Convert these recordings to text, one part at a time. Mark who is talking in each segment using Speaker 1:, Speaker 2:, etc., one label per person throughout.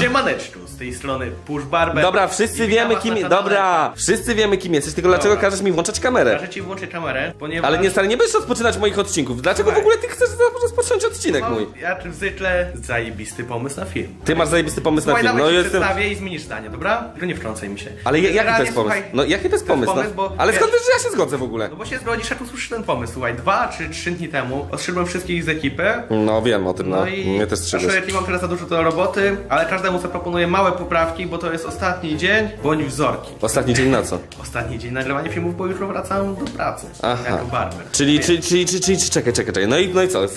Speaker 1: Siemaneczku, z tej strony Push Barber.
Speaker 2: Dobra, wszyscy
Speaker 1: I witam
Speaker 2: wiemy
Speaker 1: was
Speaker 2: kim
Speaker 1: na
Speaker 2: jest.
Speaker 1: kanale.
Speaker 2: Dobra, wszyscy wiemy kim jesteś, tylko dlaczego
Speaker 1: Dobra.
Speaker 2: każesz mi włączać kamerę?
Speaker 1: Każę ci włączyć kamerę, ponieważ...
Speaker 2: Ale nie stary, nie będziesz rozpoczynać moich odcinków. Dlaczego w ogóle ty chcesz rozpocząć odcinek
Speaker 1: Mam,
Speaker 2: mój?
Speaker 1: ja jak zwykle zajebisty pomysł na film.
Speaker 2: Ty masz zajebisty pomysł na
Speaker 1: Słuchaj,
Speaker 2: film.
Speaker 1: dawaj
Speaker 2: No
Speaker 1: ci
Speaker 2: jestem.
Speaker 1: przedstawię i zmienisz zdanie, dobra? Tylko nie wtrącaj mi się.
Speaker 2: Ale ja- jaki to
Speaker 1: Generalnie,
Speaker 2: jest pomysł?
Speaker 1: słuchaj,
Speaker 2: No jaki to jest pomysł?
Speaker 1: pomysł,
Speaker 2: no?
Speaker 1: bo
Speaker 2: Ale
Speaker 1: wiesz-
Speaker 2: skąd wiesz, że ja się zgodzę w ogóle?
Speaker 1: No bo się zgodzisz, jak usłyszysz ten pomysł. Słuchaj, dwa czy trzy dni temu odszedłem wszystkich z ekipy.
Speaker 2: No wiem o tym, no.
Speaker 1: No i
Speaker 2: Mnie też strzygłeś.
Speaker 1: człowiek mam teraz za dużo do roboty, ale każdemu zaproponuję małe poprawki, bo to jest ostatni dzień, bądź wzorki.
Speaker 2: Ostatni dzień na co?
Speaker 1: Ostatni dzień nagrywania filmów, bo jutro wracam do pracy.
Speaker 2: Aha.
Speaker 1: Jako barber.
Speaker 2: Czyli, czyli, czyli, czyli, czyli, czekaj, czekaj, czekaj. No i, no i co?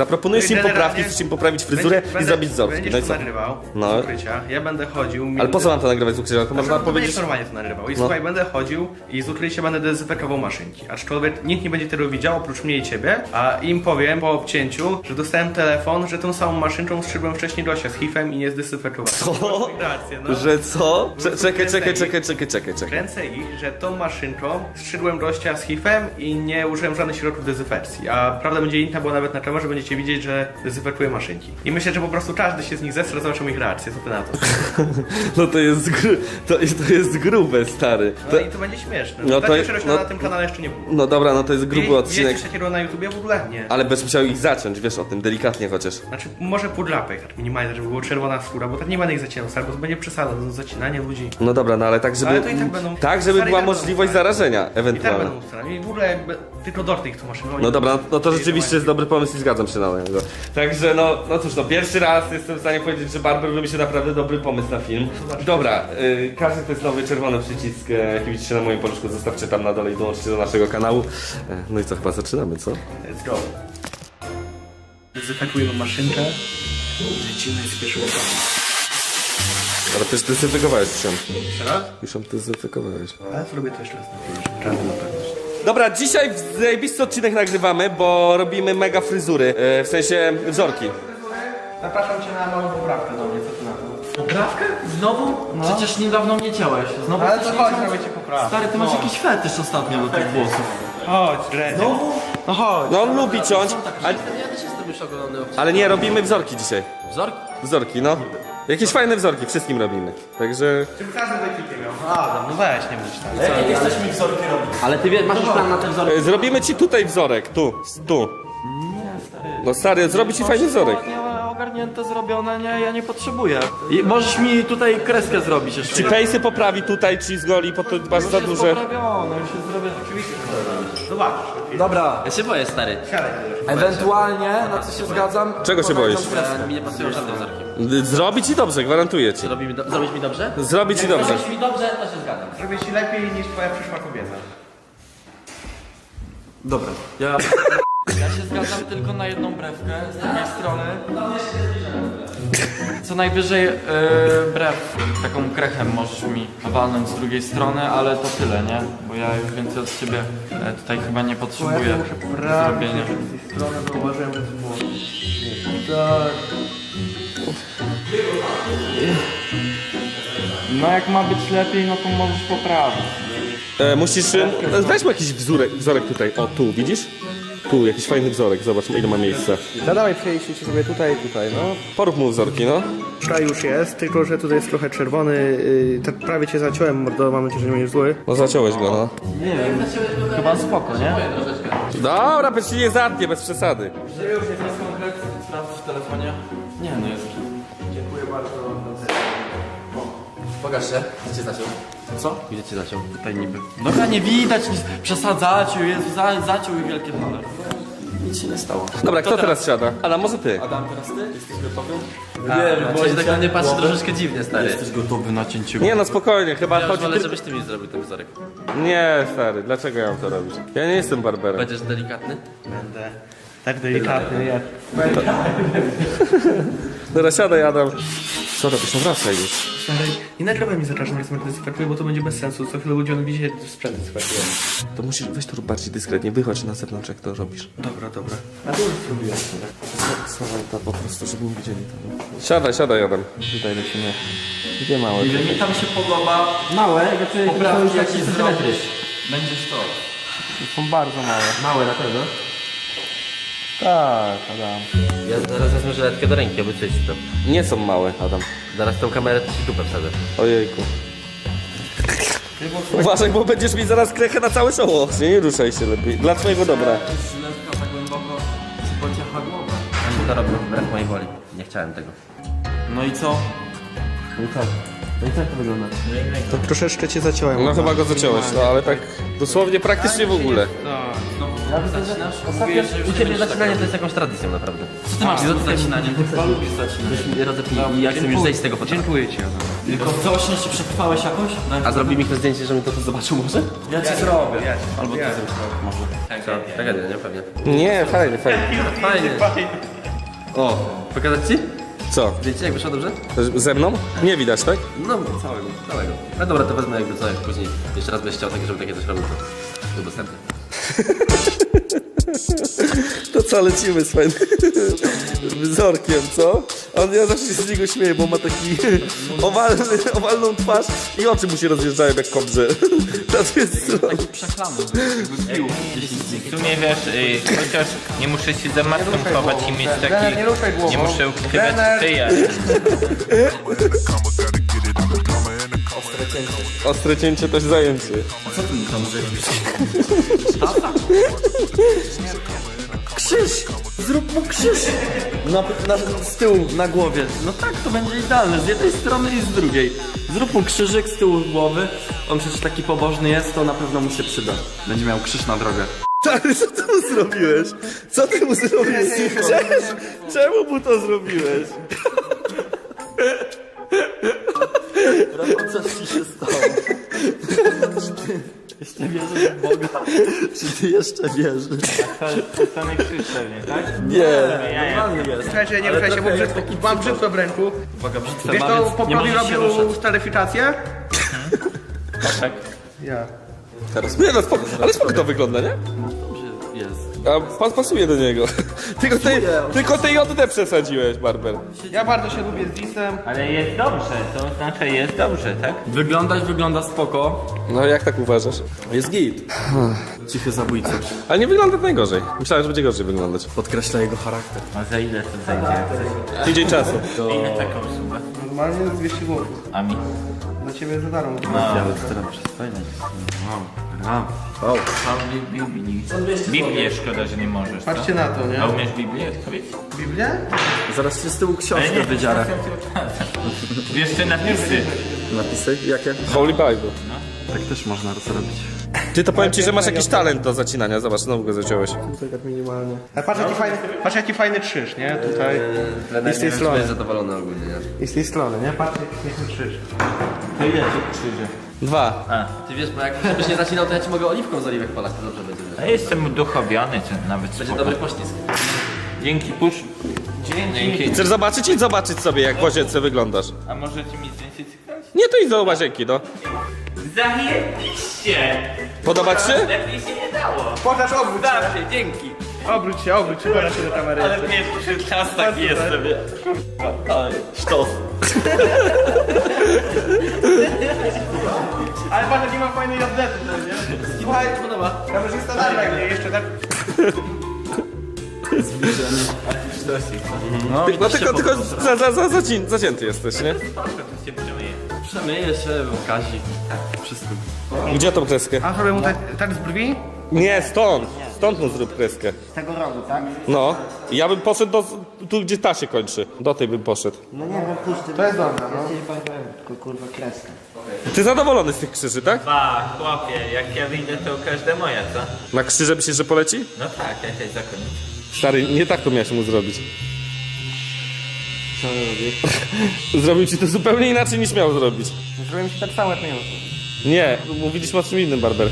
Speaker 2: Zaproponujesz im poprawki, chcesz im poprawić fryzurę
Speaker 1: będzie-
Speaker 2: i zrobić wzorki.
Speaker 1: Będziesz
Speaker 2: No i
Speaker 1: to
Speaker 2: co?
Speaker 1: nagrywał
Speaker 2: No.
Speaker 1: z ukrycia, ja będę chodził...
Speaker 2: Ale po co mam to nagrywać z ukrycia? To można
Speaker 1: Można
Speaker 2: powiedzieć...
Speaker 1: Będziesz normalnie to nagrywał. I słuchaj, będę chodził i z ukrycia będę dezynfekował maszynki. Aczkolwiek nikt nie będzie tego widział, oprócz mnie i ciebie. A im powiem po obcięciu, że dostałem telefon, że tą samą maszynką strzygłem wcześniej Dosia z hifem i nie zdezynfekowałem.
Speaker 2: Co?
Speaker 1: Rację, no.
Speaker 2: Że co? Cze- Czekaj, czekaj, czekaj, czekaj, czekaj, czekaj.
Speaker 1: Kręcę ich, że tą maszynką strzygłem gościa z hifem i nie użyłem żadnych środków dezynfekcji. A prawda będzie inna, bo nawet na kamerze będziecie widzieć, że dezynfekuję maszynki. I myślę, że po prostu każdy się z nich zestra, zobaczymy ich reakcję. Co ty na to?
Speaker 2: No to jest, gru... to, to jest grube, stary.
Speaker 1: No
Speaker 2: To...
Speaker 1: i to będzie śmieszne.
Speaker 2: No
Speaker 1: No
Speaker 2: to- no-
Speaker 1: na tym kanale jeszcze nie było.
Speaker 2: No dobra, no to jest gruby
Speaker 1: Wie-
Speaker 2: odcinek.
Speaker 1: Wiecie takiego na YouTubie? W ogóle nie.
Speaker 2: Ale będziesz musiał ich zaciąć, wiesz o tym, delikatnie chociaż.
Speaker 1: Znaczy, może pudrapek, tak minimalnie, żeby była czerwona skóra, bo tak nie będę ich zacinał, stary, bo to będzie przesada, zacinanie ludzi.
Speaker 2: No dobra, no ale tak, żeby.
Speaker 1: Ale to i tak będą-
Speaker 2: Tak, żeby była
Speaker 1: i tak
Speaker 2: możliwość zarażenia,
Speaker 1: I tak
Speaker 2: ewentualnie.
Speaker 1: będą starami. I w ogóle tylko dorty ich tu maszyną.
Speaker 2: No dobra, no to rzeczywiście jest dobry pomysł i zgadzam się na niego. Także no, no cóż, no pierwszy raz jestem w stanie powiedzieć, że Barber wymyślił naprawdę dobry pomysł na film. Dobra, y, każdy to jest nowy czerwony przycisk, e, jaki widzicie na moim paluszku, zostawcie tam na dole i dołączcie do naszego kanału. E, No i co, chyba zaczynamy, co?
Speaker 1: Let's go. Dezynfekujemy maszynkę. Lecimy z pierwszego.
Speaker 2: Ale też dezynfekowałeś już ją.
Speaker 1: Jeszcze raz?
Speaker 2: Już ją dezynfekowałeś.
Speaker 1: Ale zrobię to jeszcze raz na każdy na pewność.
Speaker 2: Dobra, dzisiaj zajebisty odcinek nagrywamy, bo robimy mega fryzury, e, w sensie wzorki.
Speaker 1: Zapraszam cię na małą poprawkę do mnie, co ty na to?
Speaker 3: Poprawkę? Znowu? Przecież niedawno mnie ciałeś. Znowu
Speaker 1: Ale
Speaker 3: chcesz
Speaker 1: to chodź,
Speaker 3: ciąć?
Speaker 1: robię ci poprawkę.
Speaker 3: Stary, ty masz
Speaker 1: No.
Speaker 3: jakiś fetysz ostatnio do tych włosów.
Speaker 1: Chodź, Dredzie.
Speaker 3: Znowu?
Speaker 1: No chodź.
Speaker 2: No on lubi ciąć, a,
Speaker 4: Ja też jestem już obcy.
Speaker 2: ale nie, robimy wzorki dzisiaj.
Speaker 4: Wzorki?
Speaker 2: Wzorki, no. Jakieś fajne wzorki, wszystkim robimy. Także...
Speaker 1: Każdy w ekipie miał. A, no weź, nie myśl tak.
Speaker 3: Jakie mi wzorki robić?
Speaker 4: Ale ty wie, masz już plan na ten wzorek?
Speaker 2: E, Zrobimy ci tutaj wzorek, tu, tu. No stary, zrobi ci fajny wzorek.
Speaker 3: Ogarnięte, zrobione, nie, ja nie potrzebuję. I możesz mi tutaj kreskę zrobić jeszcze.
Speaker 2: Ci pejsy poprawi tutaj, ci zgoli, po to masz
Speaker 3: Już
Speaker 2: za duże.
Speaker 3: poprawione, już jest zrobione. Dobra,
Speaker 4: Ja się boję, stary.
Speaker 3: Ewentualnie, na co się zgadzam...
Speaker 2: Czego się boisz?
Speaker 4: Ja, mi nie pasują żadne wzorki.
Speaker 2: Zrobi ci dobrze, gwarantuję ci.
Speaker 4: Zrobi mi, do, zrobić mi dobrze?
Speaker 2: Zrobi ci dobrze.
Speaker 4: Zrobić mi dobrze, to się zgadzam.
Speaker 1: Zrobię ci lepiej niż twoja przyszła kobieta.
Speaker 3: Dobra, ja... Ja się zgadzam tylko na jedną brewkę z drugiej strony. Co najwyżej e, brew taką krechem możesz mi walnąć z drugiej strony, ale to tyle, nie? Bo ja już więcej od ciebie e, tutaj chyba nie potrzebuję zrobienia.
Speaker 1: Z tej strony zauważyłem, że to było...
Speaker 3: No jak ma być lepiej, no to możesz poprawić.
Speaker 2: E, musisz... e, Weźmy jakiś wzórek, wzorek tutaj. O, tu, widzisz? Tu, jakiś fajny wzorek, zobacz ile ma miejsca.
Speaker 1: No dawaj, przejeźdźcie sobie tutaj i tutaj, no.
Speaker 2: Porób mu wzorki, no.
Speaker 1: Tutaj już jest, tylko że tutaj jest trochę czerwony. Yy, tak prawie cię zaciąłem, mordo, mam nadzieję, że nie będziesz zły.
Speaker 2: No zaciąłeś go, no.
Speaker 3: Nie wiem, chyba spoko, nie?
Speaker 2: Dobra, bez się nie zatnie, bez przesady.
Speaker 3: Czy już jest konkret? Sprawdź w telefonie. Nie, no jest.
Speaker 4: Pokaż się. Gdzie cię zaciął?
Speaker 3: Co?
Speaker 4: Gdzie cię zaciął?
Speaker 3: Tutaj niby. Dobra, nie widać nic. Przesadzaciu, jest za, zaciął i wielkie fale. Nic się nie stało.
Speaker 2: Dobra, kto teraz siada? Adam, może ty?
Speaker 3: Adam, teraz ty? Jesteś gotowy?
Speaker 4: Wiem, bo się tak na mnie patrzy troszeczkę dziwnie, stary.
Speaker 3: Jesteś gotowy na cięciu.
Speaker 2: Nie no, spokojnie, chyba
Speaker 4: Ja już
Speaker 2: chodzi
Speaker 4: wolę,
Speaker 2: tylko...
Speaker 4: żebyś ty mi zrobił ten wzorek.
Speaker 2: Nie, stary, dlaczego ja mam to robić? Ja nie jestem barberem.
Speaker 4: Będziesz delikatny?
Speaker 1: Będę tak delikatny jak...
Speaker 2: Dobra, siadaj, Adam. Co robisz? No wracaj już.
Speaker 1: Stary, nie nagrywaj mi za każdym razem, jak dezynfekuję, bo to będzie bez sensu. Co chwilę ludzie widzieć sprzęt dezynfekuję.
Speaker 2: To musisz, weź to rób bardziej dyskretnie, wychodź na zewnątrz, jak to robisz.
Speaker 1: Dobra, dobra. A to już zrobiłem.
Speaker 2: Słuchaj, to po prostu, żeby nie widzieli tego. Siadaj, siadaj, Adam. Tutaj lecimy. Gdzie małe?
Speaker 3: Ile mi tam się podoba,
Speaker 5: Małe, znaczy
Speaker 3: poprawki jakieś
Speaker 5: centymetry.
Speaker 3: zrobisz. Będziesz to.
Speaker 1: Są bardzo małe.
Speaker 5: Małe na pewno.
Speaker 3: Tak, Adam.
Speaker 4: Ja zaraz wezmę żyletkę do ręki, aby coś tam.
Speaker 2: Nie są małe, Adam.
Speaker 4: Zaraz tą kamerę to ci dupę wsadzę.
Speaker 2: Ojejku. Uważaj, bo będziesz mi zaraz krechę na całe czoło. Nie, nie ruszaj się lepiej. Dla twojego dobra.
Speaker 3: Żyletka tak głęboko ci pociecha głowę.
Speaker 4: Ja to robię wbrew mojej woli. Nie chciałem tego.
Speaker 3: No i co?
Speaker 4: No i co? No i jak to wygląda?
Speaker 1: To troszeczkę cię zaciąłem.
Speaker 2: No chyba go zaciąłeś, no ale tak dosłownie praktycznie w ogóle.
Speaker 3: Zaczynasz?
Speaker 4: Ostatnio
Speaker 3: Mówiłeś, że już
Speaker 4: u
Speaker 3: nie
Speaker 4: ciebie
Speaker 3: będziesz
Speaker 4: zaczynanie to jest jakąś tradycją naprawdę.
Speaker 3: Co ty masz z tym? Ty chyba lubisz
Speaker 4: rozepnij i ja chcę już zejść z tego fotela.
Speaker 1: Dziękuję ci.
Speaker 3: Tylko w całości przetrwałeś jakoś?
Speaker 4: A zrobi mi ktoś zdjęcie, żebym to, zobaczył może?
Speaker 3: Ja ci zrobię. Albo ty zrób może.
Speaker 4: Tragedia, nie? Pewnie.
Speaker 2: Nie, fajnie, fajnie.
Speaker 4: Fajnie. O, pokazać ci?
Speaker 2: Co?
Speaker 4: Zdjęcie jak wyszło dobrze?
Speaker 2: Ze mną? Nie widać, tak?
Speaker 4: No, całego, całego. No dobra, to wezmę jakby co, jak później jeszcze raz będziesz chciał, takie, żeby takie coś robił, to udostępnię.
Speaker 2: To co, lecimy z fajnym wzorkiem, co? On, ja zawsze się z niego śmieję, bo ma taki owalny, owalną twarz i oczy mu się rozjeżdżają jak kobrze. To jest...
Speaker 3: Taki przechlany, jakby pił 10 dni.
Speaker 5: W sumie wiesz, y, chociaż nie muszę się za matką chować i mieć taki...
Speaker 1: Nie
Speaker 5: muszę ukrywać tyja.
Speaker 2: Ostre cięcie też zajęcie.
Speaker 3: Krzyż! Zrób mu krzyż! Na, na, z tyłu, na głowie. No tak, to będzie idealne. Z jednej strony i z drugiej. Zrób mu krzyżyk z tyłu głowy. On przecież taki pobożny jest, to na pewno mu się przyda. Będzie miał krzyż na drogę.
Speaker 2: Stary, co ty mu zrobiłeś? Co ty mu zrobiłeś? Czemu, czemu mu to zrobiłeś?
Speaker 3: Rafał, coś ci się stało? Jeszcze wierzysz w Boga? Czy ty jeszcze wierzysz?
Speaker 5: To Tomek Krzyż pewnie, tak?
Speaker 3: Nie, normalny jest.
Speaker 1: Słuchajcie, nie ruszaj się, bo brzydko,
Speaker 3: taki
Speaker 1: mam brzydko w ręku.
Speaker 3: Uwaga, brzytwę
Speaker 1: Wiesz, to
Speaker 3: się
Speaker 1: robił
Speaker 3: ruszać.
Speaker 1: taryfikację?
Speaker 5: Tak.
Speaker 1: Ja.
Speaker 2: Teraz. Nie no, spoko, ale spoko to wygląda, nie? A pas, pasuje do niego. Tylko tej, tylko tej JD przesadziłeś, Barber.
Speaker 1: Ja bardzo się lubię z Disem.
Speaker 5: Ale jest dobrze, to znaczy jest dobrze, tak?
Speaker 3: Wyglądać wygląda spoko.
Speaker 2: No jak tak uważasz?
Speaker 3: Jest git. Cichy zabójca.
Speaker 2: Ale nie wygląda najgorzej. Myślałem, że będzie gorzej wyglądać.
Speaker 3: Podkreśla jego charakter.
Speaker 5: A za ile to zajdzie?
Speaker 2: Tydzień czasu.
Speaker 5: Ile taką sumę?
Speaker 1: Normalnie 200 zł.
Speaker 5: A mi?
Speaker 1: Dla ciebie za darmo.
Speaker 3: Ale to teraz przystojny. Wow. Wow.
Speaker 5: Mam Bi- Biblii. Biblię szkoda, że nie możesz, co?
Speaker 1: Patrzcie na to, nie?
Speaker 5: A umiesz Biblię?
Speaker 1: Biblię?
Speaker 3: Zaraz ci z tyłu książkę wydziarę.
Speaker 5: Wiesz te napisy.
Speaker 3: Napisy? Jakie?
Speaker 2: Holy Bible.
Speaker 3: Tak też można zrobić.
Speaker 2: Ty to powiem ci, że masz jakiś talent do zacinania. Zobacz, znowu go zaciąłeś.
Speaker 1: Tak minimalnie. Ale patrz jaki fajny, patrz jaki fajny krzyż, nie? Tutaj. I z
Speaker 4: nie
Speaker 1: tej strony.
Speaker 4: jest zadowolony ogólnie, nie?
Speaker 1: I z tej strony, nie? Patrz jaki piękny krzyż.
Speaker 5: To ile tu krzyży?
Speaker 2: Dwa.
Speaker 5: A.
Speaker 4: Ty wiesz, bo jak żebyś nie zacinał, to ja ci mogę oliwką z oliwek polać, to dobrze będzie.
Speaker 5: A jestem uduchowiony, to nawet
Speaker 4: Będzie
Speaker 5: spoko.
Speaker 4: dobry poślizg.
Speaker 5: Dzięki pusz. Dzięki.
Speaker 2: Chcesz zobaczyć? Idź zobaczyć sobie, jak w łazience wyglądasz.
Speaker 5: A możecie mi zdjęcie cyknąć?
Speaker 2: Nie, to idź do łazienki, no.
Speaker 5: Zajebiście!
Speaker 2: Podoba ci się?
Speaker 5: Lepiej się nie dało.
Speaker 1: Pokaż, obróć się.
Speaker 5: Zawsze, dzięki.
Speaker 1: Obróć się, obróć się, pokaż się do kamery.
Speaker 5: Ale pierwszy czas tak jestem.
Speaker 3: Sztos.
Speaker 1: Ale patrz jaki ma fajny tutaj, nie? Słuchaj, podoba. Kamerzysta dalej, nie? Jeszcze tak.
Speaker 3: No,
Speaker 2: No tylko, tylko za, za, za, zacię- zacięty jesteś, nie?
Speaker 5: To się Przemyje
Speaker 3: się, Kazik. Wszystko.
Speaker 2: Gdzie tą kreskę?
Speaker 1: A zrobię mu tak, tak z brwi?
Speaker 2: Nie, stąd. Stąd mu zrób kreskę.
Speaker 6: Z tego rogu, tak?
Speaker 2: No. Ja bym poszedł do, tu, gdzie ta się kończy. Do tej bym poszedł.
Speaker 6: No nie wiem, pusty.
Speaker 1: To jest dobre, no.
Speaker 6: Jesteś barbarem, tylko kurwa kreska.
Speaker 2: Ty zadowolony z tych krzyży, tak?
Speaker 5: Ba, chłopie, jak ja wyjdę, to każda moja, co?
Speaker 2: Na krzyże myślisz, że poleci?
Speaker 5: No tak, ja też zakonnik.
Speaker 2: Stary, nie tak to miałeś mu zrobić. Co robi? Zrobił ci to zupełnie inaczej niż miał zrobić.
Speaker 1: Zrobię mi się tak samo jak.
Speaker 2: Nie, mówiliśmy o czym innym, Barber.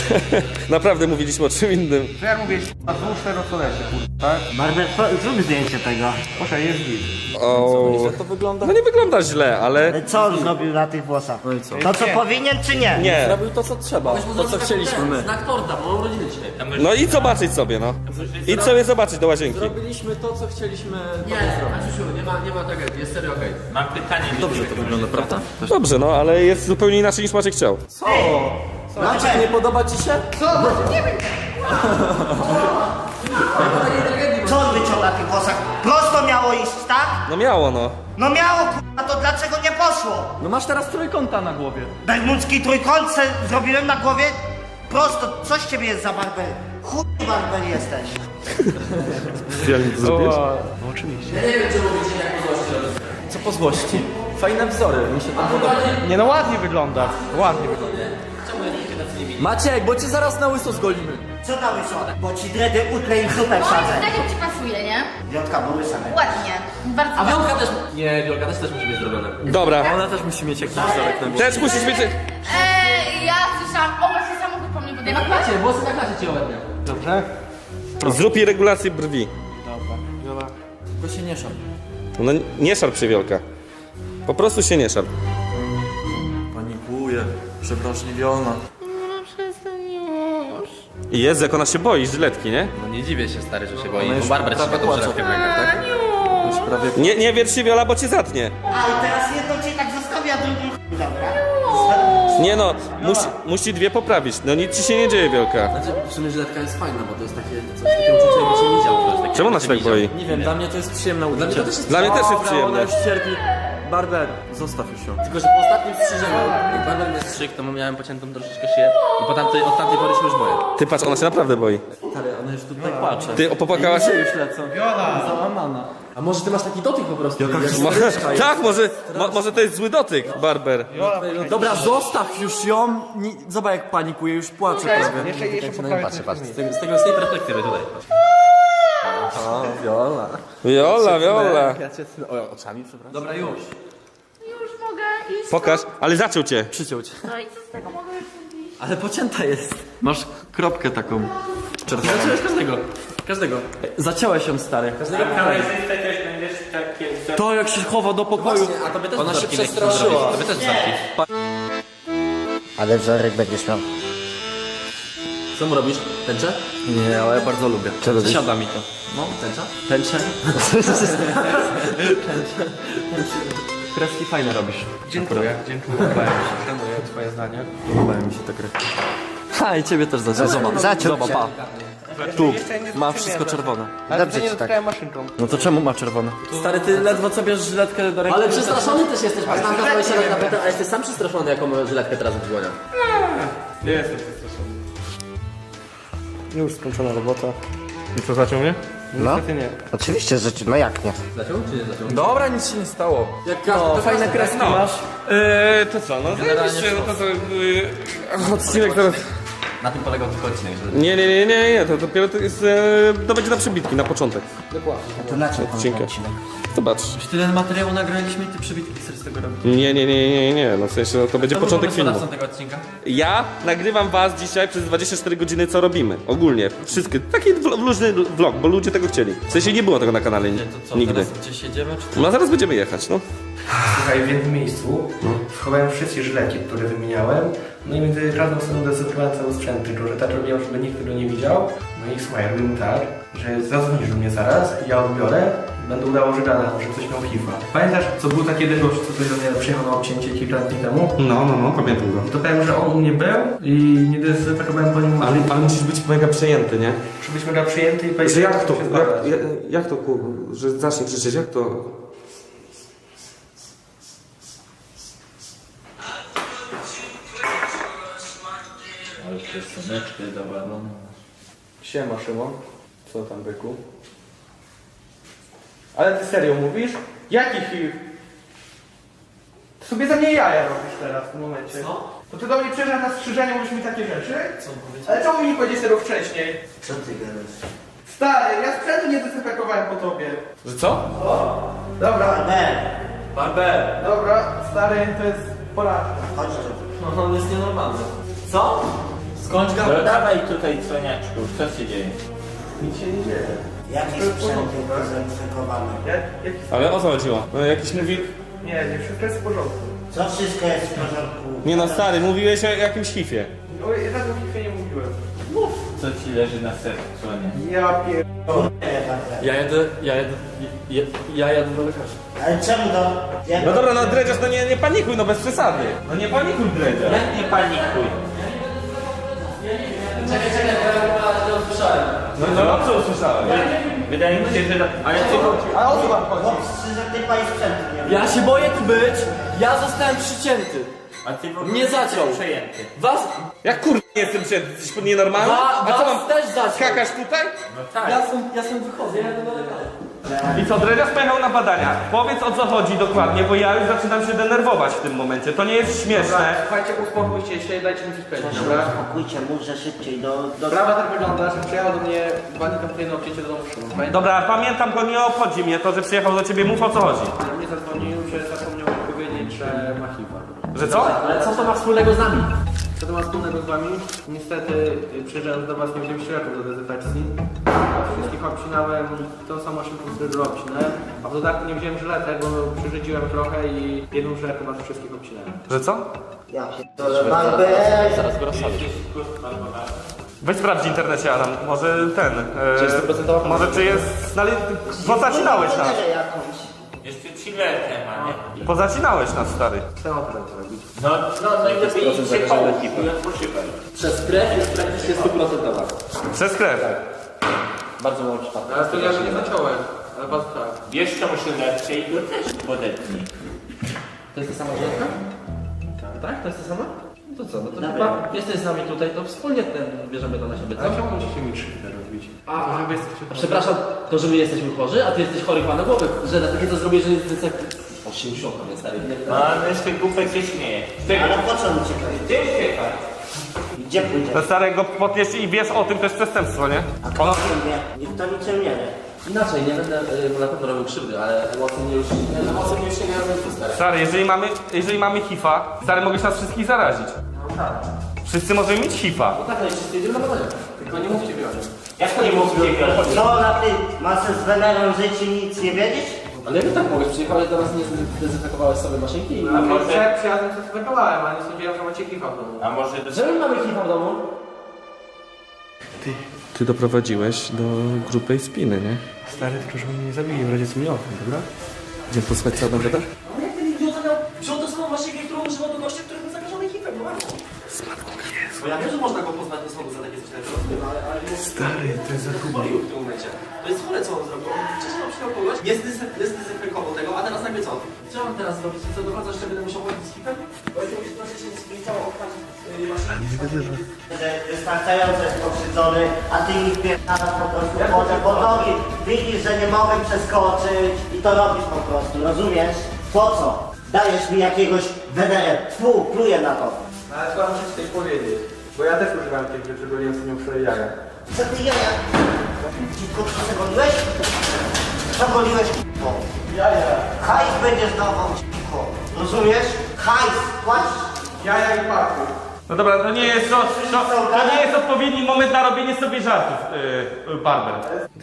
Speaker 2: Naprawdę mówiliśmy o czym innym.
Speaker 1: To jak mówię, a dwóch czterocolesie, kurwa, tak?
Speaker 6: Barber, zrób zdjęcie tego.
Speaker 1: Proszę, jest git.
Speaker 2: O...
Speaker 3: To wygląda?
Speaker 2: No nie wygląda źle, ale...
Speaker 6: Ale Co on zrobił na tych włosach?
Speaker 3: No i co?
Speaker 6: To co powinien czy nie?
Speaker 2: Nie.
Speaker 3: Zrobił to co trzeba. To co chcieliśmy my.
Speaker 4: Znak torta, bo mam urodziny dzisiaj.
Speaker 2: No i zobaczyć sobie, no. Idź sobie zobaczyć do łazienki.
Speaker 3: Zrobiliśmy to co chcieliśmy.
Speaker 4: Nie, Maciusiu, nie ma, nie ma tragedii, jest serio okej.
Speaker 5: mam pytanie.
Speaker 3: Dobrze to wygląda, prawda?
Speaker 2: Dobrze, no, ale jest zupełnie inaczej niż Maciek chciał.
Speaker 3: Maciek, nie podoba ci się?
Speaker 4: Nie ma takiej tragedii,
Speaker 6: Co on wyciął na tych włosach? Prosto miało iść, tak?
Speaker 2: No miało no.
Speaker 6: No miało, kurwa, to dlaczego nie poszło?
Speaker 3: No masz teraz trójkąta na głowie.
Speaker 6: Bermudzki trójkątce zrobiłem na głowie prosto. Coś ciebie jest za barber? Chuj barber jesteś.
Speaker 2: Jak to zrobiłeś?
Speaker 3: Co po złości? Fajne wzory, mi się to podoba.
Speaker 1: Nie no, ładnie wygląda. Ładnie wygląda.
Speaker 3: Maciek, bo cię zaraz na łyso zgolimy.
Speaker 6: Co on? Bo ci dredy utlę i w zupę wsadzę.
Speaker 7: Tak jak ci pasuje, nie?
Speaker 6: Wiotka były same.
Speaker 7: Ładnie. Bardzo
Speaker 4: A Wiolka też... Nie, Wiolka też też musi być zrobiona.
Speaker 2: Dobra.
Speaker 3: Ona też musi mieć jakiś wzorek na głowie.
Speaker 2: Też musisz mieć...
Speaker 7: Eee, ja słyszałam, o właśnie samochód po mnie podjechał.
Speaker 4: Macie, włosy na klasie ci ładnie.
Speaker 1: Dobrze?
Speaker 2: Zrób jej regulację brwi.
Speaker 3: Tylko się nie szam.
Speaker 2: No nie szarp się wielka. Po prostu się nie szarp.
Speaker 3: Panikuję, przewrażliwiona.
Speaker 2: I jest, jak ona się boi żyletki, nie?
Speaker 4: No nie dziwię się stary, że się boi,
Speaker 3: Ona
Speaker 4: bo
Speaker 3: już
Speaker 4: Barber
Speaker 3: prawie
Speaker 4: trzyma tą
Speaker 3: płacze.
Speaker 4: żelazkę w rękach, tak?
Speaker 3: Już prawie...
Speaker 2: Nie, nie wierz się Wiola, bo cię zatnie.
Speaker 6: A i teraz jedną cię tak zostawia, drugą dobra.
Speaker 2: Nie no, musi, musi dwie poprawić. No nic ci się nie dzieje, Wielka.
Speaker 4: Znaczy, w sumie żyletka jest fajna, bo to jest takie, coś takie uczucie, jakby się nie działo. to jest takie,
Speaker 2: Czemu ona
Speaker 4: jakby
Speaker 2: się tak
Speaker 4: widział.
Speaker 2: boi?
Speaker 3: Nie wiem, dla mnie to jest przyjemne uczucie.
Speaker 4: mnie to też jest
Speaker 2: Dla mnie też jest
Speaker 3: Dobra, ona
Speaker 2: przyjemne.
Speaker 3: już cierpi. Barber, zostaw już ją.
Speaker 4: Tylko, że po ostatnim strzyżeniu, jak Barber mnie strzygł, to miałem pociętą troszeczkę szyję i po tamtej, od tamtej pory się już boję.
Speaker 2: Ty patrz, ona się naprawdę boi.
Speaker 3: Stary, ona już tutaj płacze.
Speaker 2: Ty popłakałaś się?
Speaker 3: już lecą. Załamana.
Speaker 4: A może ty masz taki dotyk po prostu?
Speaker 3: Jaka
Speaker 4: Jak-
Speaker 2: Mo- tak, może, mo, może to jest zły dotyk, Barber.
Speaker 3: Dobra, zostaw już ją. Nie, zobacz jak panikuje, już płacze prawie.
Speaker 1: Jeszcze, jeszcze
Speaker 4: No
Speaker 1: poprawię
Speaker 4: patrzę, patrzę. Z, tego, z, tego, z tej perspektywy tutaj.
Speaker 3: O, Viola.
Speaker 2: Viola, Viola.
Speaker 3: Ja cię... O, oczami, przepraszam. Dobra, już.
Speaker 7: Już mogę iść.
Speaker 2: Pokaż, ale zaczął cię.
Speaker 3: Przyciął cię.
Speaker 7: No i co z tego mogę już zrobić?
Speaker 3: Ale pocięta jest. Masz kropkę taką czerwoną.
Speaker 4: Zacząłeś każdego. Każdego.
Speaker 3: Zaciąłeś ją, stary. To jak się chowa do pokoju.
Speaker 4: Właśnie, a tobie też
Speaker 3: Ona się przestraszyła.
Speaker 4: Tobie też wzorki.
Speaker 6: Ale wzorek będziesz miał.
Speaker 4: Co mu robisz? Tęczę?
Speaker 3: Nie, ale ja bardzo lubię.
Speaker 6: Co lubisz?
Speaker 3: Siada mi to.
Speaker 4: No, tęcza.
Speaker 3: Tęczę? Kreski fajne robisz.
Speaker 1: Dziękuję, dziękuję. Szanuję twoje zdanie.
Speaker 3: Podobają mi się te kreski. Ha, i ciebie też zaciął. Zobacz,
Speaker 6: Zaciął
Speaker 3: zobacz,
Speaker 6: cię.
Speaker 3: pa. Tu, ma wszystko czerwone.
Speaker 1: Ale
Speaker 6: Dobrze
Speaker 1: nie
Speaker 6: ci tak.
Speaker 1: dotknąłem maszynką.
Speaker 3: No to czemu ma czerwone? Stary, ty ledwo co bierzesz żyletkę do ręki.
Speaker 4: Ale przestraszony też jesteś, patrz, tam się na pytę, a jesteś sam przestraszony, jaką żyletkę teraz w dłoniach.
Speaker 1: Nie jestem przestraszony. Już skończona robota. I co, zaczął mnie?
Speaker 6: No.
Speaker 1: Niestety nie.
Speaker 6: Oczywiście, że ci, no jak nie?
Speaker 4: Zaciął czy nie zaciął?
Speaker 3: Dobra, nic się nie stało.
Speaker 4: Jak każdy,
Speaker 3: No,
Speaker 4: to
Speaker 3: fajne
Speaker 4: każdy,
Speaker 3: kreski
Speaker 2: No.
Speaker 3: masz.
Speaker 2: Eee, to co, no zajebiście, no to co, yy, odcinek teraz...
Speaker 4: Na tym polegał tylko odcinek, że
Speaker 2: Nie, nie, nie, nie, nie, to dopiero to jest, e, to będzie na przybitki, na początek
Speaker 6: To na czym odcinek?
Speaker 2: Zobacz.
Speaker 3: Już tyle materiału nagraliśmy i ty przybitki chcesz z tego robić.
Speaker 2: Nie, nie, nie, nie, nie, nie, no w sensie to będzie początek filmu.
Speaker 4: tego odcinka?
Speaker 2: Ja nagrywam was dzisiaj przez 24 godziny, co robimy. Ogólnie, wszystkie. Taki luźny vlog, bo ludzie tego chcieli. W sensie nie było tego na kanale
Speaker 3: To co,
Speaker 2: nigdy.
Speaker 3: teraz gdzieś jedziemy? Czy...
Speaker 2: No a zaraz będziemy jechać, no.
Speaker 1: Słuchaj, w jednym miejscu schowałem wszystkie żyleki, które wymieniałem. No i między każdą osobą dezynfekowałem cały sprzęt, tylko że tak robiłem, żeby nikt tego nie widział. No i słuchaj, robimy tak, że zadzwonisz do mnie zaraz, ja odbiorę i będę udało, że gada, że ktoś miał HIV-a. Pamiętasz, co był taki jeden gość, co coś do mnie przyjechał na obcięcie kilka dni temu?
Speaker 2: No, no, no, pamiętam go.
Speaker 1: To powiem, że on u mnie był i nie dezynfekowałem po nim
Speaker 2: Ale, ale musisz być mega przejęty, nie?
Speaker 1: Żebyśmy go przyjęty i powiedzieć,
Speaker 2: Że jak to, jak, jak, jak to, ku- że zacznie krzyczeć, jak to...
Speaker 1: Siema Szymon. Co tam byku? Ale ty serio mówisz? Jaki HIV? Ty sobie ze mnie jaja robisz teraz w tym momencie. Co? To ty do mnie przyjeżdżasz na strzyżenie, mówisz mi takie rzeczy? Co Ale czemu mi nie powiedzieć tego wcześniej?
Speaker 6: Co ty gadasz?
Speaker 1: Stary, ja sprzętu nie dezynfekowałem po tobie.
Speaker 2: Że co?
Speaker 1: Dobra,
Speaker 6: Barber,
Speaker 3: Barber!
Speaker 1: dobra, stary, to jest porażka.
Speaker 6: chodź tu.
Speaker 3: No, on jest nienormalny. Co? Skądś go?
Speaker 5: No dawaj tutaj cwaniaczku, co się dzieje?
Speaker 1: Nic się nie dzieje.
Speaker 6: Jaki sprzęt jest dezynfekowany?
Speaker 1: Jak, jaki...
Speaker 2: Ale o co chodziło? No jakiś mówi...
Speaker 1: Nie, nie, wszystko jest w porządku.
Speaker 6: Co wszystko jest w porządku?
Speaker 2: Nie no stary, mówiłeś o jakimś hifie.
Speaker 1: O, ja żadnym HIV nie mówiłem.
Speaker 5: Co ci leży na sercu, a nie?
Speaker 1: Ja pier...
Speaker 3: Ja jedę, ja jedę, ja, ja jadę do lekarza.
Speaker 6: Ale czemu to? Jak...
Speaker 2: No dobra, no dredziarz, no nie, nie panikuj, no bez przesady. No nie panikuj dredziarz.
Speaker 5: Jak nie panikuj?
Speaker 2: No, no dobrze usłyszałem.
Speaker 5: Wydaje mi się, że... Ale ty
Speaker 1: A o co wam chodzi?
Speaker 6: Bo że ty pani nie.
Speaker 4: Ja się boję tu być, ja zostałem przycięty.
Speaker 5: A ty w ogóle
Speaker 4: Nie zaciął.
Speaker 5: Przejęty.
Speaker 4: Was,
Speaker 2: Jak kurde nie jestem przed, jesteś nienormalny?
Speaker 4: wa,
Speaker 2: A co mam,
Speaker 4: was też zaciął.
Speaker 2: skakasz tutaj?
Speaker 4: Ja stąd, ja stąd wychodzę, ja do lekarza.
Speaker 2: I co, Dredziarz pojechał na badania. Powiedz o co chodzi dokładnie, bo ja już zaczynam się denerwować w tym momencie. To nie jest śmieszne.
Speaker 1: Słuchajcie, uspokójcie się i dajcie mi coś powiedzieć, dobra?
Speaker 6: Spokójcie, mów, że szybciej do... do...
Speaker 1: Sprawa tak wygląda, że przyjechał do mnie dwa dni temu jedno obcięcie do domu
Speaker 2: Dobra, pamiętam go, nie obchodzi mnie to, że przyjechał do ciebie, mów o co chodzi.
Speaker 1: że mnie zadzwonił, że zapomniał mi powiedzieć, że ma HIV.
Speaker 2: Że co?
Speaker 4: Ale co to ma wspólnego z nami?
Speaker 1: Co to ma wspólnego z wami? Niestety y, przyjeżdżając do was nie wziąłem środków do dezynfekcji. Wszystkich obcinałem tą samą szybką, którą obcinałem. A w dodatku nie wziąłem żyletek, bo przyrzedziłem trochę i jedną żyletkę was wszystkich obcinałem.
Speaker 2: Że co?
Speaker 6: Ja pierdolę, Barber!
Speaker 4: Zaraz go rozsadzę.
Speaker 2: Weź sprawdź w internecie, Adam. Może ten. E, może czy jest. No, ale pozacinałeś nas.
Speaker 6: Jakąś.
Speaker 5: Jeszcze chillerkę ma, nie?
Speaker 2: Pozacinałeś nas, stary.
Speaker 1: Co mam teraz zrobić?
Speaker 5: No, no, no i lepiej idź się połóż i odpoczywaj.
Speaker 4: Przez krew jest praktycznie stuprocentowa.
Speaker 2: Przez krew.
Speaker 4: Bardzo mało przypadków.
Speaker 1: Ale to ja nie zaciąłem, ale was tak.
Speaker 5: Bierz tą chillerkę i go też podetnij.
Speaker 4: To jest ta sama żonka? Tak? To jest ta sama? No to co, no to chyba jesteś z nami tutaj, to wspólnie ten bierzemy to na siebie, co?
Speaker 1: Ale czemu musicie mi krzywdę robić?
Speaker 4: A,
Speaker 1: To, że wy jesteście
Speaker 4: a przepraszam, to że my jesteśmy chorzy, a ty jesteś chory chyba na głowę, że na takie to zrobię, że jest tak... O, się usiąkam, więc stary, nie
Speaker 5: No, ale jeszcze głupek się śmieje. Z tego,
Speaker 6: Ale po co uciekać?
Speaker 5: ty uciekaj.
Speaker 6: Gdzie pójdziesz?
Speaker 2: To starego podnieść i wiesz o tym, to jest przestępstwo, nie?
Speaker 6: A kto nie? Nikt to niczym nie wie.
Speaker 4: Inaczej, nie będę y, na pewno robił krzywdy, ale emocje mnie już... Emocje mnie już nie miały tu, stary.
Speaker 2: Stary, jeżeli mamy, jeżeli mamy HIV-a, stary, mogłeś nas wszystkich zarazić. Wszyscy możemy mieć HIV-a.
Speaker 4: No tak, no i wszyscy jedziemy na badania. Tylko nie mówcie mi o tym.
Speaker 5: Jak to nie mógł wiedzieć?
Speaker 6: Co na ty? Masz z Wenerą żyć i nic nie wiedzieć?
Speaker 4: Ale jak tak mogłeś? Przyjechałeś do nas, nie zdezynfekowałeś sobie maszynki i...
Speaker 1: A może... przed przyjazdem zdezinfekowałem, ale nie sądziłem, że macie HIV w domu.
Speaker 5: A może.
Speaker 4: Że my mamy HIV w domu?
Speaker 2: Ty doprowadziłeś do grubej spiny, nie?
Speaker 1: Stary, tylko żeby mnie nie zabili, w razie co mnie okno, dobra?
Speaker 2: Gdzie posłuchać co Adam gada?
Speaker 4: Ale jak ten idiota miał wziął tą samą maszynkę, którą używa do gościa, który był zakażony HIV-em, no właśnie. Bo ja wiem, że można go poznać dosłownie za takie coś takiego, ale... ale
Speaker 1: Stary, to jest za
Speaker 4: Chorił w tym momencie. To jest chore, co on zrobił. On wcześniej nam przyjął kogoś, nie zdezyn- nie zdezynfekował tego, a teraz nagle co? Co mam teraz zrobić? Co, dochodzę, jeszcze będę musiał chodzić z HIV-em? Bo ja muszę to się nie chciało obchodzić yy, maszynki.
Speaker 6: Że wystarczająco jest pokrzywdzony, a ty ich pierdalasz po prostu chodzę po nogi. Widzisz, że nie mogę przeskoczyć i to robisz po prostu, rozumiesz? Po co? Dajesz mi jakiegoś Wenerę, fu, pluję na to.
Speaker 1: Ale co muszę ci coś powiedzieć? Bo ja też używałem tych rzeczy, bo nie ostatnio przy jaja.
Speaker 6: Co ty jaja? Dziwko, co ty goliłeś? Co goliłeś, k***o?
Speaker 1: Jaja.
Speaker 6: Hajs będziesz dawał, k***o. Rozumiesz? Hajs, płać.
Speaker 1: Jaja i paku.
Speaker 2: No dobra, to nie jest, to, to, to nie jest odpowiedni moment na robienie sobie żartów, yy, Barber.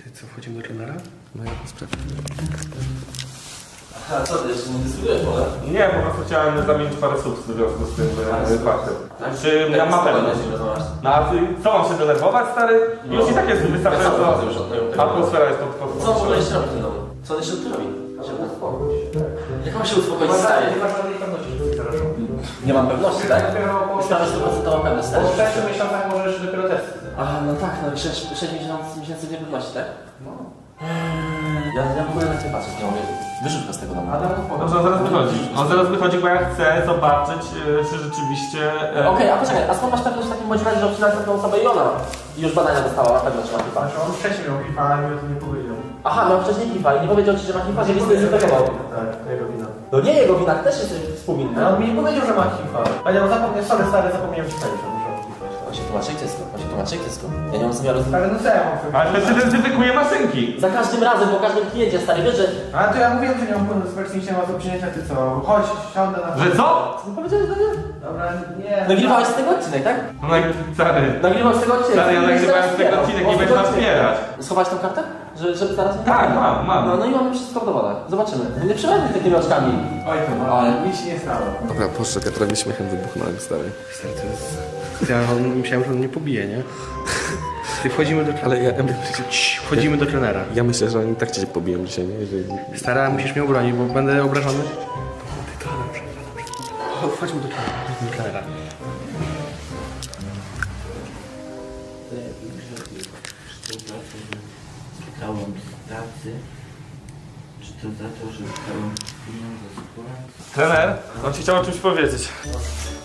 Speaker 1: Ty co, wchodzimy do trenera?
Speaker 2: No ja sprawa.
Speaker 4: A co, ty jeszcze nie dyskutujesz, może?
Speaker 2: Nie, po prostu chciałem zamienić parę słów w związku z tym e, faktem. Znaczy, ja mam pewność. No a ty, co mam się denerwować, stary? Już i tak jest wystarczająco... Atmosfera jest pod... pod,
Speaker 4: Co w ogóle jeszcze robi w tym domu? Co on jeszcze tu robi? Jak mam się uspokoić, stary?
Speaker 1: Nie
Speaker 4: mam pewności, tak? Sprawa 100% pewność, stary.
Speaker 1: Po 6 miesiącach możesz dopiero testy.
Speaker 4: A, no tak, no 6, 6 miesięcy, miesięcy niepewności, tak? No. Ja, ja w ogóle na ciebie patrzeć nie mogę. Go z tego domu.
Speaker 1: Adam,
Speaker 2: Dobrze, on zaraz wychodzi. On zaraz wychodzi, bo ja chcę zobaczyć, e, czy rzeczywiście... e,
Speaker 4: Okej, a poczekaj, a skąd masz pewność w takim bądź razie, że obcinałeś tą osobę i ona już badania dostała, na pewno, czy ma HIV?
Speaker 1: Znaczy on wcześniej miał HIV, ale mi o tym nie powiedział.
Speaker 4: Aha, miał wcześniej HIV i nie powiedział ci, że ma HIV, że nie zdezynfekował.
Speaker 1: Tak, to jego wina.
Speaker 4: No nie jego wina, też jesteś współwinny.
Speaker 1: Ale on mi nie powiedział, że ma HIV. Powiedział, zapomniał, sorry stary, zapomniałem ci powiedzieć, że muszę
Speaker 4: się tłumaczy on się tłumaczy i dziecko. Ja nie mam zamiaru z...
Speaker 1: Ale no co ja mam?
Speaker 2: Ale to się dezynfekuje maszynki.
Speaker 4: Za każdym razem, po każdym kliencie, stary, wiesz, że...
Speaker 1: Ale to ja mówiłem, że nie mam pomysłu, nie ma obcinięcia, ty co? Chodź, siądę na...
Speaker 2: Że co?
Speaker 4: Co powiedziałeś do mnie?
Speaker 1: Dobra, nie.
Speaker 4: Nagrywałeś z tego odcinek, tak?
Speaker 2: No jak, stary.
Speaker 4: Nagrywałeś z tego odcinek.
Speaker 2: Stary, ja nagrywałem z tego odcinek, nie będę nas wspierać.
Speaker 4: Schować tą kartę? Że, żeby zaraz nie
Speaker 2: Tak, mam, mam.
Speaker 4: No, no i mamy wszystko w dowodach. Zobaczymy. Nie przewodnik takimi oczkami.
Speaker 1: Oj to, no,
Speaker 4: Ale-
Speaker 1: nic się nie stało.
Speaker 2: Dobra, poszczek, ja prawie śmiechem wybuchnąłem, stary.
Speaker 1: Stary, to jest... Ja on, myślałem, że on mnie pobije, nie? Ty wchodzimy do trenera.
Speaker 2: Ale ja,
Speaker 1: Cii, Wchodzimy do trenera.
Speaker 2: ja myślę, że oni tak cię pobiją dzisiaj, nie? Jeżeli...
Speaker 1: Stara, musisz mnie obronić, bo będę obrażony. Ty to dobrze, dobrze. Chodź, Chodźmy do trenera. Do trenera.
Speaker 8: Z pracy. Czy to za to, że dostałam pieniądze z?
Speaker 2: Trener, on ci chciał o czymś powiedzieć.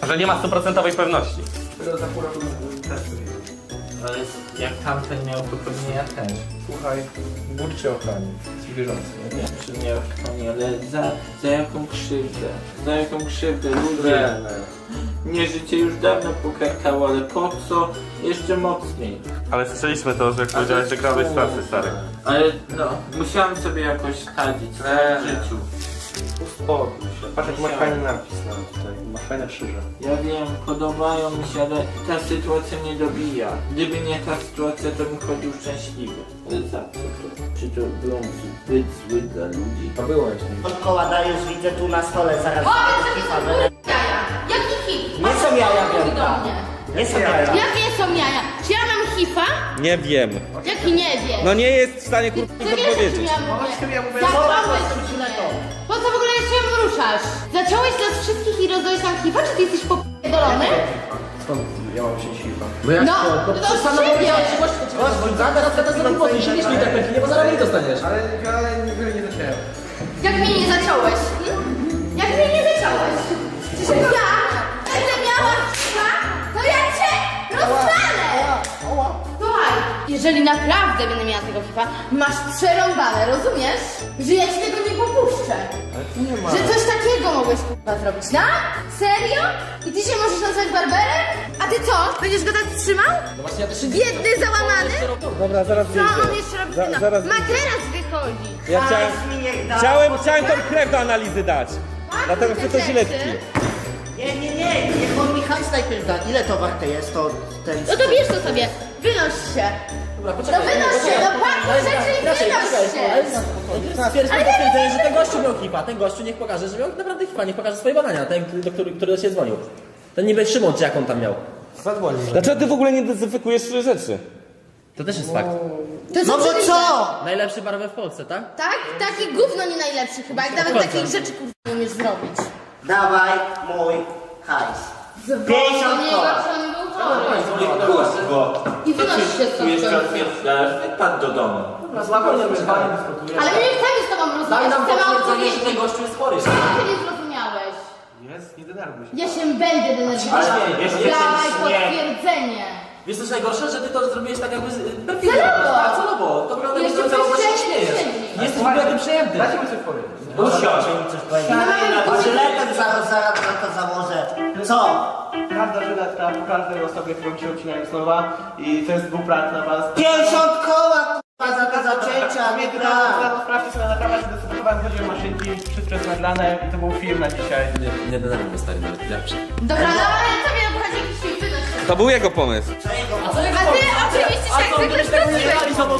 Speaker 2: Że nie ma stuprocentowej pewności.
Speaker 5: Ale jak tamten miał, to pewnie ja też.
Speaker 1: Słuchaj, burczy ochrani, zwierzący.
Speaker 5: Nie wiem, czy miał pani, ale za, za jaką krzywdę? Za jaką krzywdę? Ludzie. Mnie życie już dawno pokarkało, ale po co? Jeszcze mocniej.
Speaker 2: Ale słyszeliśmy to, że jak powiedziałeś, że grałeś w pracy, stary.
Speaker 5: Ale no, musiałem sobie jakoś radzić w tym życiu.
Speaker 1: Uspokój się. Patrz jaki masz fajny napis na tutaj, masz fajne krzyże.
Speaker 5: Ja wiem, podobają mi się, ale ta sytuacja mnie dobija. Gdyby nie ta sytuacja, to bym chodził szczęśliwy. Ale za co to? Czy to było zbyt zły dla ludzi?
Speaker 1: To było jeszcze.
Speaker 6: Od koła Dariusz widzę tu na stole, zaraz. Będę- są jaja, Wielka. Nie są jaja.
Speaker 7: Jakie są jaja? Czy ja mam hifa?
Speaker 2: Nie wiem.
Speaker 7: Jaki nie wie?
Speaker 2: No nie jest w stanie kurwa
Speaker 7: Ty wiesz, o czym ja mówię?
Speaker 1: ja mówię,
Speaker 7: mnie. Po co w ogóle jeszcze ją ruszasz? Zacząłeś nas wszystkich i rozdałeś nam hifa, czy ty jesteś popierdolony?
Speaker 1: Skąd ja mam się hifa?
Speaker 7: No, no to z siebie.
Speaker 3: Teraz teraz zrobił mocniej, się nie śmiej tak pewnie, bo zaraz mniej dostaniesz.
Speaker 1: Ale ja nigdy nie zacząłem.
Speaker 7: Jak mnie nie zacząłeś? Hmm? Jak mnie nie zacząłeś? Przecież ja Słuchaj, jeżeli naprawdę będę miała tego hifa, masz przerąbane, rozumiesz? Że ja ci tego nie popuszczę. Że coś takiego mogłeś kurwa zrobić, no? Serio? I ty się możesz nazwać barberem? A ty co? Będziesz go tak trzymał?
Speaker 3: No właśnie ja też się
Speaker 7: Biedny, załamany?
Speaker 2: Dobra, zaraz
Speaker 7: Co on jeszcze robi?
Speaker 2: Za-
Speaker 7: No,
Speaker 2: zaraz
Speaker 7: ma teraz wychodzi.
Speaker 2: Ja chciałem,
Speaker 6: mi niech da.
Speaker 2: chciałem, chciałem tą krew do analizy dać. Dlatego chcę
Speaker 7: rzeczy.
Speaker 2: żyletki.
Speaker 6: Nie, nie, nie, mi hajs najpierw da. Ile to warte jest to ten...
Speaker 7: No to bierz to sobie, wynoś się.
Speaker 3: Dobra,
Speaker 7: No
Speaker 3: poczekaj.
Speaker 7: wynoś się, no pakuj rzeczy i wynoś się.
Speaker 3: ale Stwierdzmy potwierdzenie, że ten gościu miał hipa. Ten gościu niech pokaże, że miał naprawdę hipa, niech pokaże swoje badania, ten, do który, który do ciebie dzwonił. Ten niby Szymon, czy jak on tam miał.
Speaker 1: Zadzwonił.
Speaker 2: Dlaczego ty w ogóle nie dezynfekujesz rzeczy?
Speaker 3: To też jest fakt.
Speaker 7: To są
Speaker 6: No bo co?
Speaker 3: Najlepszy barwer w Polsce, tak?
Speaker 7: Tak? Taki gówno nie najlepszy chyba, jak nawet takich rzeczy kurwa nie umiesz zrobić.
Speaker 6: Dawaj mój hajs.
Speaker 7: Zwolnij
Speaker 6: 50
Speaker 7: niego,
Speaker 6: koła.
Speaker 7: czy on był chory. I wynoś się stąd.
Speaker 5: Wypadł do domu.
Speaker 7: Ale my nie chcemy z tobą
Speaker 3: Daj
Speaker 7: rozmawiać,
Speaker 3: nam
Speaker 7: chcemy
Speaker 3: potwierdzenie, że ten
Speaker 7: odpowiedzieć.
Speaker 3: gościu jest chory.
Speaker 7: Co ty nie zrozumiałeś?
Speaker 1: Jest, nie denerwuj się.
Speaker 7: Ja się będę denerwować. Dawaj potwierdzenie.
Speaker 3: Wiesz co jest najgorsze, że ty to zrobiłeś tak jakby z- perfidnie.
Speaker 7: Celowo.
Speaker 3: Tak, celowo. To wygląda jakby
Speaker 7: Jeszcze
Speaker 3: celowo się
Speaker 7: bezczelnie
Speaker 3: śmiejesz. Nie jesteś w ogóle tym przejęty.
Speaker 1: Dajcie mi coś powiedzieć.
Speaker 6: Usiądź. coś powiedzieć. A żyletek zaraz, zaraz to założę. Co?
Speaker 1: Każda żyletka po każdej osobie, którą się obcinają słowa i to jest dwuprat na was.
Speaker 6: 50 koła kurwa za te zacięcia, nie gra.
Speaker 1: sprawdźcie sobie na że zdecydowałem, chodziły maszynki, wszystko jest nagrane i to był film na dzisiaj.
Speaker 3: Nie, nie denerwuj mnie stary nawet. Ja przy...
Speaker 7: Dobra, no ale co mi obchodzi jakiś film.
Speaker 2: To był jego pomysł.
Speaker 7: A ty oczywiście się jak zwykle zgodziłeś,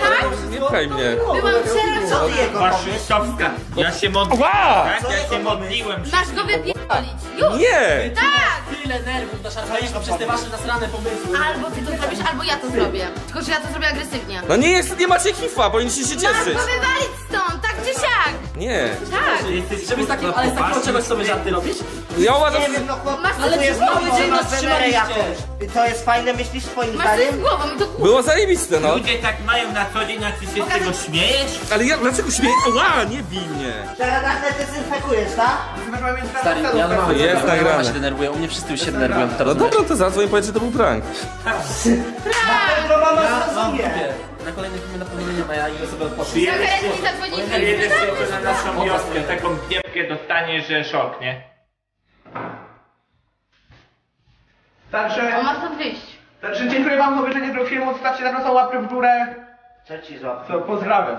Speaker 7: tak?
Speaker 2: Nie pchaj mnie.
Speaker 7: Byłam przerażona.
Speaker 5: Ja się modliłem.
Speaker 2: Ła!
Speaker 5: Tak, ja się modliłem.
Speaker 7: Masz go wypierdolić. Już!
Speaker 2: Nie!
Speaker 7: Tak!
Speaker 3: Tyle nerwów naszarpaliśmy przez te wasze nasrane pomysły.
Speaker 7: Albo ty to zrobisz, albo ja to zrobię. Tylko, że ja to zrobię agresywnie.
Speaker 2: No nie jest, nie macie hifa, powinniście się
Speaker 7: Masz
Speaker 2: cieszyć.
Speaker 7: go wywalić stąd, tak czy siak!
Speaker 2: Nie.
Speaker 7: Tak!
Speaker 3: Żeby z takim, ale z takiego czegoś sobie żarty robić?
Speaker 2: Ja uważam,
Speaker 6: Nie wiem, no
Speaker 7: Masz
Speaker 6: to
Speaker 7: coś
Speaker 6: jest mały dzień
Speaker 3: nas trzymaliście.
Speaker 6: jakąś. I to jest fajne, myślisz swoim
Speaker 7: Masz coś
Speaker 6: zdaniem?
Speaker 7: z głową i
Speaker 2: było zajebiste, no.
Speaker 5: Ludzie tak mają na co dzień, a ty się z tego śmiejesz?
Speaker 2: Ale ja, dlaczego śmieję? Ła, nie bij mnie.
Speaker 6: Teraz nagle dezynfekujesz, tak?
Speaker 3: Stary, ja mam
Speaker 2: Jest
Speaker 3: ja
Speaker 2: nagrane.
Speaker 3: się denerwuję, u mnie wszyscy już się denerwują, to
Speaker 2: No
Speaker 3: rozumiesz?
Speaker 2: dobra, to zadzwoń i powiedz, że to był prank.
Speaker 6: To mama
Speaker 3: Ja mam
Speaker 6: zrozumie.
Speaker 3: Na kolejnym filmie na pewno nie ma, ja odpocząć.
Speaker 7: Okej, jak mi zadzwonili,
Speaker 5: Jedziesz
Speaker 7: to
Speaker 5: jeszcze na naszą wioskę, taką piepkę dostaniesz, że szok, nie?
Speaker 1: Także,
Speaker 7: O, masz to wyjść.
Speaker 1: także dziękuję wam za obejrzenie tego filmu, zostawcie na pewno łapkę w górę.
Speaker 6: Co ci złapie?
Speaker 1: Co, pozdrawiam.